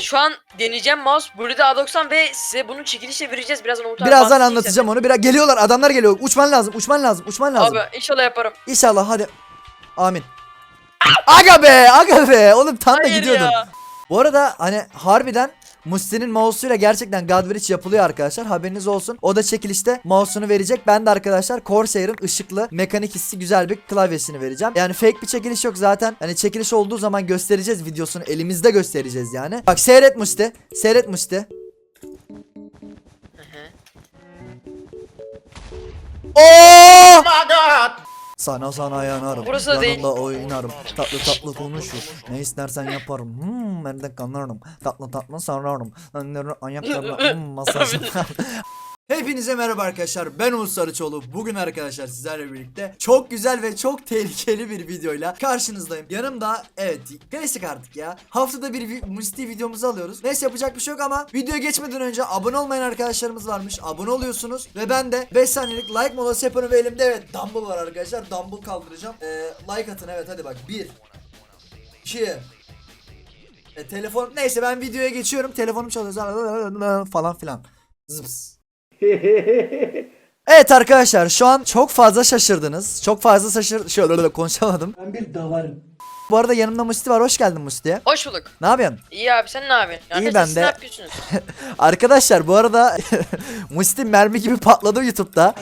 Şu an deneyeceğim mouse Blue A90 ve size bunu çekilişle vereceğiz. Birazdan Umut abi Birazdan bahsedecek anlatacağım onu. Biraz geliyorlar. Adamlar geliyor. Uçman lazım. Uçman lazım. Uçman lazım. Abi inşallah yaparım. İnşallah hadi. Amin. Aga be, aga be. Oğlum tam da Hayır gidiyordum. ya. Bu arada hani harbiden Musti'nin mouse'uyla gerçekten Godbridge yapılıyor arkadaşlar. Haberiniz olsun. O da çekilişte mouse'unu verecek. Ben de arkadaşlar Corsair'ın ışıklı mekanik hissi güzel bir klavyesini vereceğim. Yani fake bir çekiliş yok zaten. Hani çekiliş olduğu zaman göstereceğiz videosunu. Elimizde göstereceğiz yani. Bak seyret Musti. Seyret Musti. Hı hı. Oo! Sana sana yanarım. Burası da değil. Yanında oynarım. Tatlı tatlı konuşur. Ne istersen yaparım. Hmm, ben de kanarım. Tatlı tatlı sararım. Önleri ayaklarına hmm, masaj. Hepinize merhaba arkadaşlar. Ben Umut Sarıçoğlu. Bugün arkadaşlar sizlerle birlikte çok güzel ve çok tehlikeli bir videoyla karşınızdayım. Yanımda evet klasik artık ya. Haftada bir Musti videomuzu alıyoruz. Neyse yapacak bir şey yok ama videoya geçmeden önce abone olmayan arkadaşlarımız varmış. Abone oluyorsunuz ve ben de 5 saniyelik like molası yapıyorum ve elimde evet dumbbell var arkadaşlar. Dumbbell kaldıracağım. Ee, like atın evet hadi bak. 1 2 e, telefon neyse ben videoya geçiyorum. Telefonum çalıyor falan filan. Zıps. Evet arkadaşlar şu an çok fazla şaşırdınız. Çok fazla şaşır... Şöyle konuşamadım. Ben bir davarım. Bu arada yanımda Musti var. Hoş geldin Musti'ye. Hoş bulduk. Ne yapıyorsun? İyi abi sen ne yapıyorsun? İyi ben siz de. ne yapıyorsunuz? Arkadaşlar bu arada Musti mermi gibi patladı YouTube'da.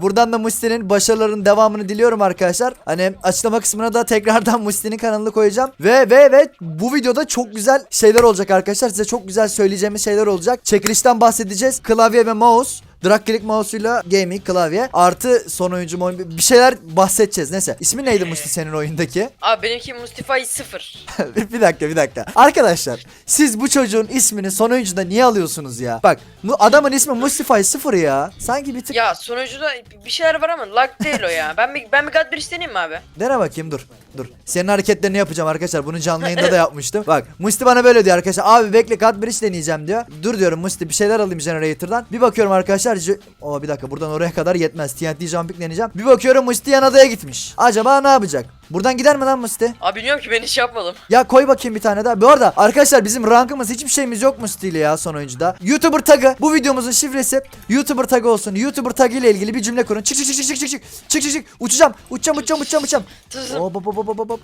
Buradan da Musti'nin başarılarının devamını diliyorum arkadaşlar. Hani açıklama kısmına da tekrardan Musti'nin kanalını koyacağım. Ve ve ve bu videoda çok güzel şeyler olacak arkadaşlar. Size çok güzel söyleyeceğimiz şeyler olacak. Çekilişten bahsedeceğiz. Klavye ve mouse. Drag click mouse'uyla gaming klavye artı son oyuncu mo- bir şeyler bahsedeceğiz. Neyse. İsmi neydi Musti senin oyundaki? Abi benimki Mustafa 0. bir dakika bir dakika. Arkadaşlar siz bu çocuğun ismini son oyuncuda niye alıyorsunuz ya? Bak bu adamın ismi Mustify 0 ya. Sanki bir tık... Ya sonucuda bir şeyler var ama lag değil o ya. Ben bir, ben bir God bir isteneyim mi abi? Dene bakayım dur. Dur. Senin hareketlerini yapacağım arkadaşlar. Bunu canlı yayında da yapmıştım. Bak Musti bana böyle diyor arkadaşlar. Abi bekle God Bridge deneyeceğim diyor. Dur diyorum Musti bir şeyler alayım generator'dan. Bir bakıyorum arkadaşlar. J- Oo bir dakika buradan oraya kadar yetmez. TNT jumping deneyeceğim. Bir bakıyorum Musti yan adaya gitmiş. Acaba ne yapacak? Buradan gider mi lan Musti? Abi bilmiyorum ki ben hiç yapmadım. Ya koy bakayım bir tane daha. Bu arada arkadaşlar bizim rankımız hiçbir şeyimiz yok mu stili ya son oyuncuda. YouTuber tagı bu videomuzun şifresi YouTuber tagı olsun. YouTuber tagı ile ilgili bir cümle kurun. Çık çık çık çık çık çık çık çık çık çık uçacağım uçacağım uçacağım uçacağım uçacağım. Hop hop hop hop hop.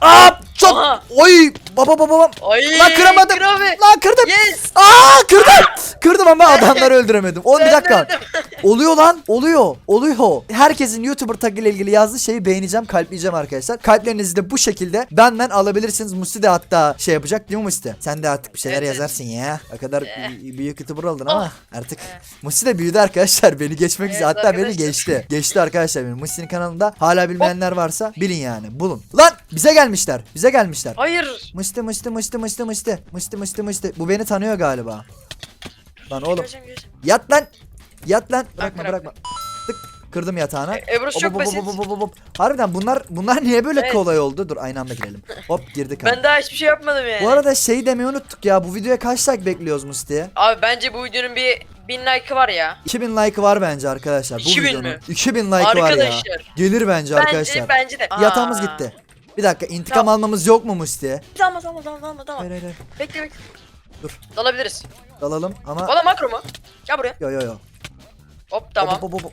Aa çok Aha. oy baba baba baba. Ay. Lan kıramadım. kır abi. Lan kırdım. Yes. Aa kırdım. Kırdım ama adamları öldüremedim. Oğlum bir Ben dakika. öldüm. Oluyor lan. Oluyor. Oluyor. Herkesin YouTuber tag ile ilgili yazdığı şeyi beğeneceğim, kalpleyeceğim arkadaşlar arkadaşlar. Kalplerinizi de bu şekilde benden alabilirsiniz. Musti de hatta şey yapacak değil mi Musti? Sen de artık bir şeyler evet. yazarsın ya. O kadar eh. büyük youtuber oldun ama oh. artık evet. Musti de büyüdü arkadaşlar. Beni geçmek evet, üzere. Hatta arkadaşlar. beni geçti. Geçti arkadaşlar benim. Musti'nin kanalında hala bilmeyenler varsa bilin yani. Bulun. Lan bize gelmişler. Bize gelmişler. Hayır. Musti Musti Musti Musti Musti. Musti Musti Musti. Bu beni tanıyor galiba. Lan oğlum. Göreceğim, göreceğim. Yat lan. Yat lan. Bırakma bırakma. Tık kırdım yatağına. E, Ebru'su çok basit. hop, hop, hop, hop. Harbiden bunlar bunlar niye böyle Evet. kolay oldu? Dur aynı anda girelim. Hop girdik abi. Ben daha hiçbir şey yapmadım yani. Bu arada şey demeyi unuttuk ya. Bu videoya kaç like bekliyoruz Musti'ye? Abi bence bu videonun bir 1000 like var ya. 2000 like var bence arkadaşlar. Bu 2000 videonun. mi? 2000 like var ya. Gelir bence arkadaşlar. Bence bence de. Yatağımız Aa. gitti. Bir dakika intikam Tamam. almamız yok mu Musti'ye? Tamam tamam tamam tamam tamam. Hayır hayır. Bekle bekle. Dur. Dalabiliriz. Dalalım ama da makro mu? Gel buraya. yo yo yo. Hop tamam. Hop hop hop.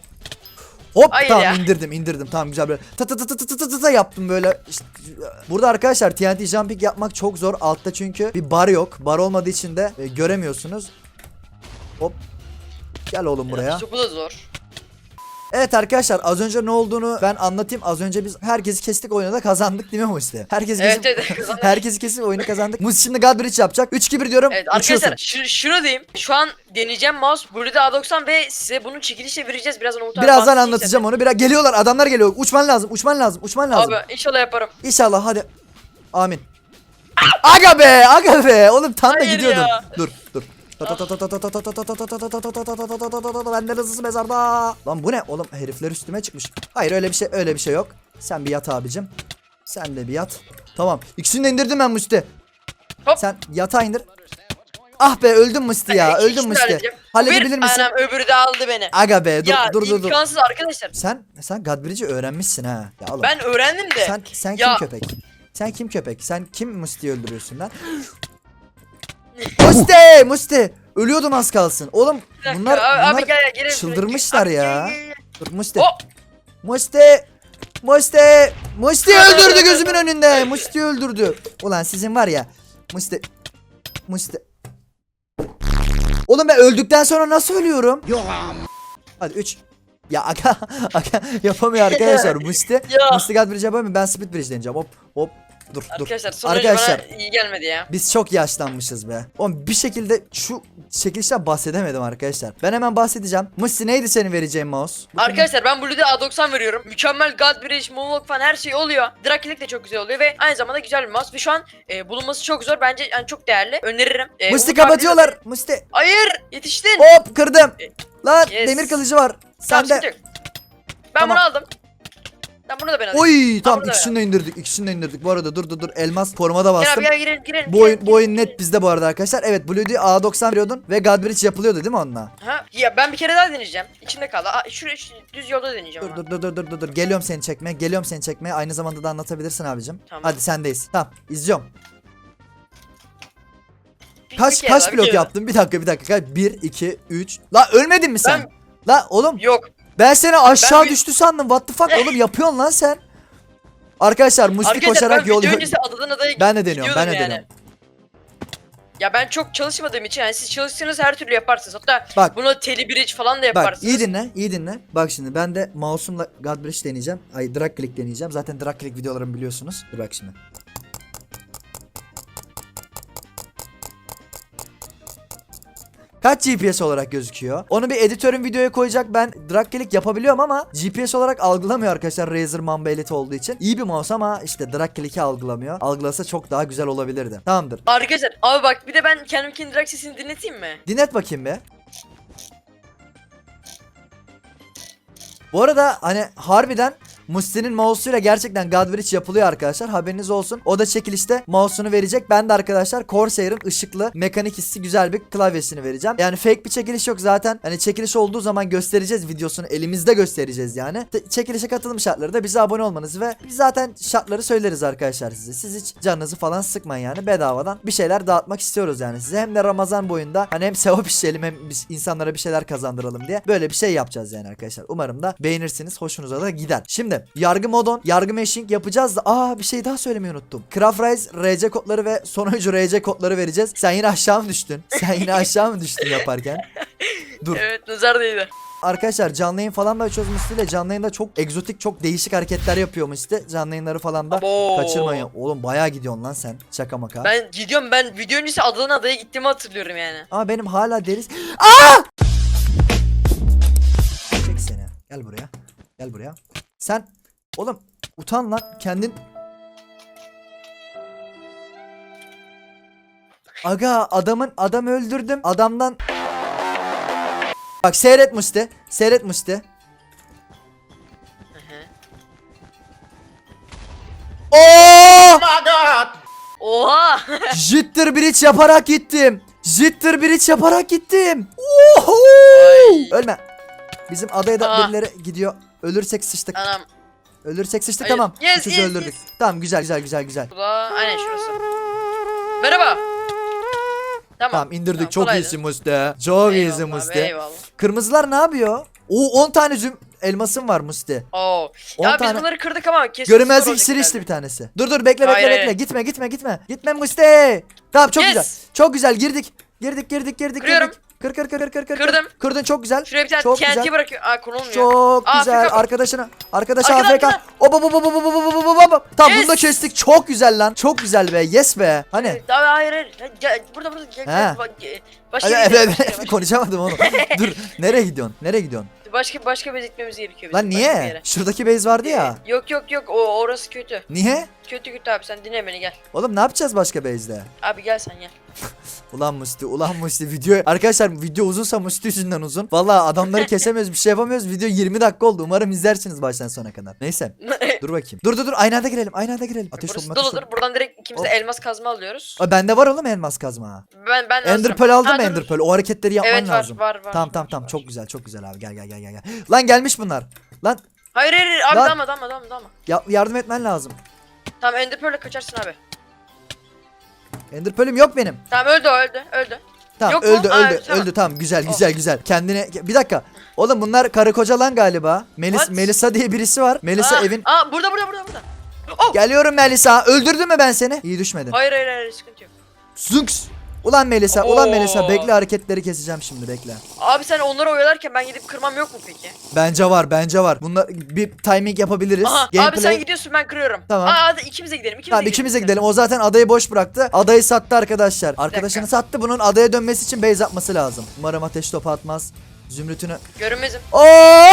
Hop. Hayır tamam ya. indirdim indirdim tamam güzel böyle ta ta ta ta ta ta ta ta yaptım böyle İşte, burada arkadaşlar TNT jumping yapmak çok zor altta çünkü bir bar yok bar olmadığı için de e, göremiyorsunuz hop gel oğlum buraya bu da zor. Evet arkadaşlar az önce ne olduğunu ben anlatayım az önce biz herkesi kestik oyunu da kazandık değil mi Musti herkesi Evet kesip evet kazandık. herkesi kesip oyunu kazandık Musti şimdi God Bridge yapacak 3-2-1 diyorum Evet arkadaşlar şu, şunu diyeyim. Şu an deneyeceğim mouse Blue A90 ve size bunu çekilişle vereceğiz. Birazdan Umut birazdan anlatacağım onu biraz geliyorlar adamlar geliyor uçman lazım uçman lazım uçman lazım Abi inşallah yaparım. İnşallah hadi. Amin. Aga be, aga be. Oğlum tam da Hayır gidiyordum. ya. Dur. Benden hızlısı mezarda. Lan bu ne? Oğlum herifler üstüme çıkmış. Hayır öyle bir şey öyle bir şey yok. Sen bir yat abicim. Sen de bir yat. Tamam. İkisini de indirdim ben Musti. Hop. Sen yatağa indir. Ah be öldüm Musti ya. İki- Öldüm de Musti. halledeceğim. Halledebilir Bir, misin? Anam öbürü de aldı beni. Aga be dur ya dur dur dur. imkansız arkadaşlar. Sen sen Godbridge'i öğrenmişsin ha. Ya oğlum. Ben öğrendim de. Sen sen Ya- kim köpek? Sen kim köpek? Sen kim Musti'yi öldürüyorsun lan? Musti! Musti! Ölüyordum az kalsın. Oğlum Bir dakika, bunlar, abi, bunlar abi gel gel çıldırmışlar Abi, ya. gel, gel, gel. Dur Musti. Hop! Musti! Musti! Musti öldürdü gözümün önünde. Musti öldürdü. Ulan sizin var ya. Musti. Musti. Oğlum ben öldükten sonra nasıl ölüyorum? Hadi 3. Ya aga, aga yapamıyor arkadaşlar. Musti. Musti God Bridge yapamıyor. Ben Split Bridge deneyeceğim. Hop hop. Dur dur. Arkadaşlar sonucu Arkadaşlar. bana iyi gelmedi ya. Biz çok yaşlanmışız be. Oğlum bir şekilde şu çekilişten bahsedemedim arkadaşlar. Ben hemen bahsedeceğim. Musti neydi senin vereceğin mouse? Arkadaşlar ben Blue'de A90 veriyorum. Mükemmel God Bridge, Moonwalk falan her şey oluyor. Drakilik de çok güzel oluyor ve aynı zamanda güzel bir mouse. Ve şu an e, bulunması çok zor. Bence yani çok değerli. Öneririm. E, Musti Umut abi- kapatıyorlar. Musti. Hayır yetiştin. Hop kırdım. E, Lan yes. demir kılıcı var. Tamam, Sen de. sıkıntı yok. Ben Tamam. bunu aldım. Ben bunu da ben alayım. Oy tamam burada ikisini de indirdik. İkisini de indirdik. Bu arada dur dur dur. Elmas forma da Gel bastım. abi gel girelim girelim. Bu oyun, girelim, bu oyun girelim, net bizde bu arada arkadaşlar. Evet Blue'de A90 veriyordun ve God Bridge yapılıyordu değil mi onunla? Ha? Ya ben bir kere daha deneyeceğim. İçimde kaldı. Aa, şuraya şu düz yolda deneyeceğim Dur dur dur dur dur dur. Geliyorum seni çekmeye. Geliyorum seni çekmeye. Aynı zamanda da anlatabilirsin abicim. Tamam. Hadi sendeyiz. Tamam izliyorum. Bir- Kaç bir kaç bir blok kere daha. yaptın? Bir dakika bir dakika. 1 2 3. La ölmedin mi sen? Ben- La oğlum Yok. Ben seni aşağı bir- düştü sandım. What the fuck oğlum yapıyorsun lan sen. Arkadaşlar Musti Arkadaşlar koşarak ben yol video öncesi adadan adaya Ben de deniyorum. Ben de gidiyordum deniyorum. Ya ben çok çalışmadığım için yani siz çalışırsanız her türlü yaparsınız. Hatta Bak. bunu telebridge falan da Bak yaparsınız. iyi dinle, iyi dinle. Bak şimdi ben de mouse'umla God Bridge deneyeceğim. Ay drag click deneyeceğim. Zaten drag click videolarımı biliyorsunuz. Dur bak şimdi. Kaç GPS olarak gözüküyor? Onu bir editörün videoya koyacak. Ben drag click yapabiliyorum ama GPS olarak algılamıyor arkadaşlar Razer Mamba Elite olduğu için. İyi bir mouse ama işte drag click'i algılamıyor. Algılasa çok daha güzel olabilirdi. Tamamdır. Arkadaşlar abi bak bir de ben kendimkinin drag sesini dinleteyim mi? Dinlet bakayım be. Bu arada hani harbiden Musti'nin mouse'uyla gerçekten God yapılıyor arkadaşlar. Haberiniz olsun. O da çekilişte mouse'unu verecek. Ben de arkadaşlar Corsair'ın ışıklı mekanik hissi güzel bir klavyesini vereceğim. Yani fake bir çekiliş yok zaten. Hani çekiliş olduğu zaman göstereceğiz videosunu. Elimizde göstereceğiz yani. Te- çekilişe katılım şartları da bize abone olmanız ve biz zaten şartları söyleriz arkadaşlar size. Siz hiç canınızı falan sıkmayın yani bedavadan bir şeyler dağıtmak istiyoruz yani size. Hem de Ramazan boyunda hani hem sevap işleyelim hem biz insanlara bir şeyler kazandıralım diye böyle bir şey yapacağız yani arkadaşlar. Umarım da beğenirsiniz. Hoşunuza da gider. Şimdi yargı modon, yargı meshing yapacağız da aa bir şey daha söylemeyi unuttum. Craft Rise RC kodları ve sonuncu RC kodları vereceğiz. Sen yine aşağı mı düştün? Sen yine aşağı mı düştün yaparken? Dur. Evet nazar değdi. Arkadaşlar canlı yayın falan da açıyoruz Musti ile. Canlı yayında çok egzotik, çok değişik hareketler yapıyor Musti. Canlı yayınları falan da Abo. kaçırmayın. Oğlum bayağı gidiyorsun lan sen. Şaka maka. Ben gidiyorum ben video öncesi adadan adaya gittiğimi hatırlıyorum yani. Ama benim hala deriz. Aa! Çek seni. Gel buraya. Gel buraya. Sen oğlum utan lan kendin. Aga adamın adam öldürdüm. Adamdan Bak seyret Musti. Seyret Musti. Oo! Oha! Jitter bridge yaparak gittim. Jitter bridge yaparak gittim. Oho! Ölme. Bizim adaya da Aa. birileri gidiyor. Ölürsek sıçtık. Anam. Ölürsek sıçtık Hayır. tamam. Yes, Üçüzü yes, öldürdük. yes. Tamam güzel güzel güzel güzel. Bu da aynen şurası. Merhaba. Tamam. Tamam indirdik Tamam, çok kolaydı. iyisin Musti. Çok iyisin Eyvallah abi, Musti. Eyvallah. Kırmızılar ne yapıyor? Oo 10 tane züm elmasım var Musti. Oo. 10 Ya biz tane bunları kırdık ama kesin görünmez zor iksir olacak içti herhalde. bir tanesi. Dur dur bekle bekle Hayır, bekle. hayır. Gitme gitme gitme. Gitme Musti. Tamam çok Yes. güzel. Çok güzel girdik. Girdik girdik girdik Kırıyorum. girdik. Kır kır kır kır kır kır. Kırdım. Kırdın çok güzel. Şuraya bir tane Çok TNT güzel. bırakıyor. Aa konulmuyor. Çok Aa, güzel. Afrika. Arkadaşına. Arkadaşa Arkada, AFK. hop hop hop hop hop hop hop hop hop. Tamam bunu da Yes. kestik. Çok güzel lan. Çok güzel be. Yes be. Hani. Abi hayır hayır. Gel, burada burada gel. He. Başka Hadi, evet, başka, konuşamadım oğlum. Dur. Nereye gidiyorsun? Nereye gidiyorsun? başka başka bir gitmemiz gerekiyor. Lan niye? Şuradaki base vardı ya. Yok yok yok o orası kötü. Niye? Kötü kötü abi sen dinle beni gel. Oğlum ne yapacağız başka base'de? Abi gel sen gel. Ulan Musti, ulan Musti video arkadaşlar video uzunsa Musti yüzünden uzun. Vallahi adamları kesemiyoruz, bir şey yapamıyoruz. Video 20 dakika oldu. Umarım izlersiniz baştan sona kadar. Neyse. Dur bakayım. Dur dur dur aynı anda girelim. Aynı anda girelim. Ateş Burası ateş doludur. topu. Buradan direkt ikimiz de elmas kazma alıyoruz. Aa, bende var oğlum elmas kazma. Ben ben Ender. Pearl aldın Ha, mı Ender. Pearl? O hareketleri yapman Evet var lazım. var var. Tamam tamam tamam çok güzel çok güzel abi gel gel gel gel gel. Lan gelmiş bunlar. Lan Hayır hayır hayır. abi Lan. dalma dalma dalma dalma. ya- yardım etmen lazım. Tamam Ender Pearl'e kaçarsın abi. Ender Pearl'üm yok benim. Tamam öldü öldü öldü. Tamam Yok mu? öldü Aa, öldü tamam. öldü tamam güzel Oh. güzel güzel. Kendine bir dakika. Oğlum bunlar karı koca lan galiba. Melis What? Melisa diye birisi var. Melisa Aa, evin Aa burada burada burada burada. Oh. Geliyorum Melisa. Öldürdün mü ben seni? İyi düşmedin. Hayır hayır hayır sıkıntı yok. Zunks. Ulan Melisa, ulan Oo. Melisa bekle hareketleri keseceğim şimdi bekle. Abi sen onları oyalarken ben gidip kırmam yok mu peki? Bence var, bence var. Bunlar bir timing yapabiliriz. Aha abi sen gidiyorsun ben kırıyorum. Tamam. Aa hadi ikimiz de gidelim. ikimiz Tamam de ikimiz de gidelim. O zaten adayı boş bıraktı. Adayı sattı arkadaşlar. Arkadaşını sattı. Bunun adaya dönmesi için base atması lazım. Umarım ateş topu atmaz. Zümrütünü. Görünmezim. Oo!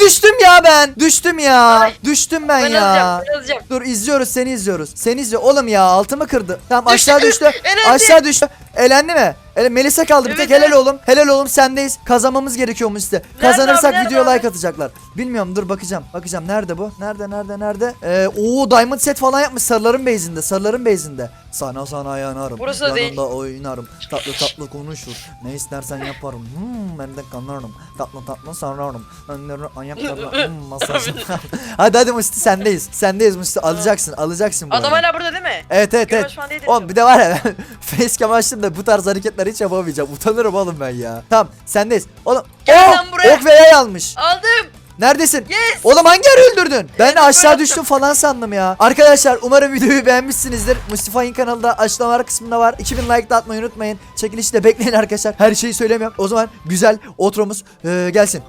Düştüm ya ben. Düştüm ya. Ay. Düştüm ben, Ben ya. alacağım ben alacağım. Dur izliyoruz seni izliyoruz. Seni izliyor. Oğlum ya altımı kırdı. Tamam Düştü. aşağı düştü. Elendi. aşağı düştü. Elendi mi? Ele Melisa kaldı bir Evet, tek helal evet. oğlum. Helal oğlum sendeyiz. Kazanmamız gerekiyormuş işte. Kazanırsak nerede video abi? like atacaklar. Bilmiyorum dur bakacağım. Bakacağım nerede bu? Nerede nerede nerede? Ee, oo diamond set falan yapmış sarıların base'inde. Sarıların base'inde. Sana sana yanarım. Burası da değil. Oynarım. Tatlı tatlı konuşur. Ne istersen yaparım. Hmm, ben de kanarım. Tatlı tatlı sararım. Önleri ayaklarına hmm, masaj. hadi hadi Musti sendeyiz. Sendeyiz Musti. Alacaksın alacaksın bu Adam hala burada değil mi? Evet evet evet. Oğlum bir de var ya facecam açtım da bu tarz hareketler hiç yapamayacağım. Utanırım oğlum ben ya. Tamam sendeyiz. Oğlum Gel Oo, lan buraya. ok ve yay almış. Aldım. Neredesin? Yes. Oğlum hangi ara öldürdün? Ben Evet, de aşağı düştüm falan sandım ya. Arkadaşlar umarım videoyu beğenmişsinizdir. Mustafa'nın kanalında açıklamalar kısmında var. 2000 like de atmayı unutmayın. Çekilişi de bekleyin arkadaşlar. Her şeyi söylemiyorum. O zaman güzel otromuz eee, gelsin.